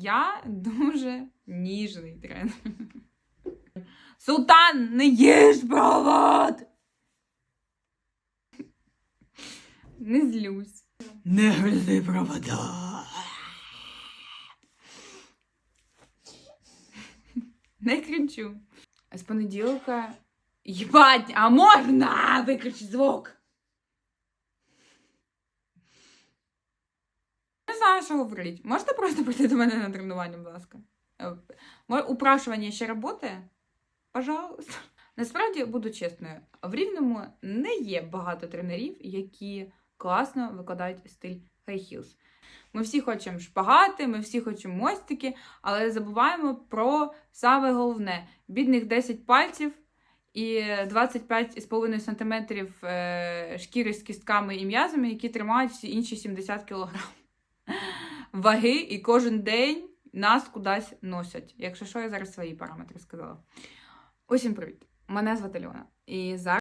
Я дуже ніжний тренер. Султан, не їж провод! Не злюсь. Не гризи провода. Не кричу. З понеділка. Єбать, а можна виключити звук? Знаю, що говорити. Можете просто прийти до мене на тренування, будь ласка? Е, Упрашування ще працює? Пожалуйста. Насправді, буду чесною, в Рівному не є багато тренерів, які класно викладають стиль high heels. Ми всі хочемо шпагати, ми всі хочемо мостики, але забуваємо про саме головне: бідних 10 пальців і 25,5 см е, шкіри з кістками і м'язами, які тримають всі інші 70 кг ваги, і кожен день нас кудись носять. Якщо що, я зараз свої параметри сказала. Усім привіт! Мене звати Льона. І зараз.